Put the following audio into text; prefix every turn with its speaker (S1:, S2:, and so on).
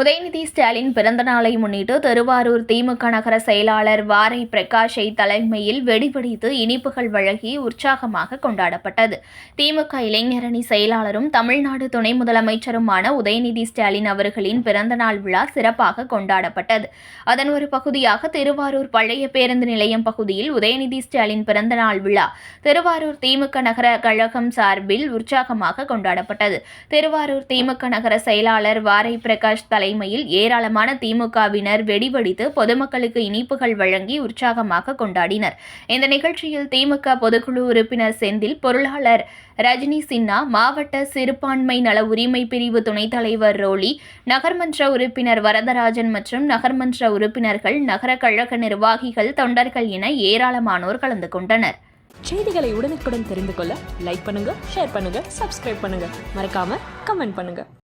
S1: உதயநிதி ஸ்டாலின் பிறந்த நாளை முன்னிட்டு திருவாரூர் திமுக நகர செயலாளர் வாரை பிரகாஷை தலைமையில் வெடிபிடித்து இனிப்புகள் வழங்கி உற்சாகமாக கொண்டாடப்பட்டது. திமுக இளைஞரணி செயலாளரும் தமிழ்நாடு துணை முதலமைச்சருமான உதயநிதி ஸ்டாலின் அவர்களின் பிறந்தநாள் விழா சிறப்பாக கொண்டாடப்பட்டது. அதன் ஒரு பகுதியாக திருவாரூர் பழைய பேருந்து நிலையம் பகுதியில் உதயநிதி ஸ்டாலின் பிறந்தநாள் விழா திருவாரூர் திமுக நகர கழகம் சார்பில் உற்சாகமாக கொண்டாடப்பட்டது. திருவாரூர் திமுக நகர செயலாளர் வாரை பிரகாஷ் தலை தலைமையில் ஏராளமான திமுகவினர் வெடிவெடித்து பொதுமக்களுக்கு இனிப்புகள் வழங்கி உற்சாகமாக கொண்டாடினர். இந்த நிகழ்ச்சியில் திமுக பொதுக்குழு உறுப்பினர் செந்தில் பொருளாளர் ரஜினி சின்ஹா மாவட்ட சிறுபான்மை நல உரிமை பிரிவு துணைத் தலைவர் ரோலி நகர்மன்ற உறுப்பினர் வரதராஜன் மற்றும் நகர்மன்ற உறுப்பினர்கள் நகர கழக நிர்வாகிகள் தொண்டர்கள் என ஏராளமானோர் கலந்து கொண்டனர்.
S2: செய்திகளை உடனுக்குடன் தெரிந்து கொள்ள லைக் பண்ணுங்க ஷேர் பண்ணுங்க சப்ஸ்கிரைப் பண்ணுங்க. மறக்காம கமெண்ட் பண்ணுங்க.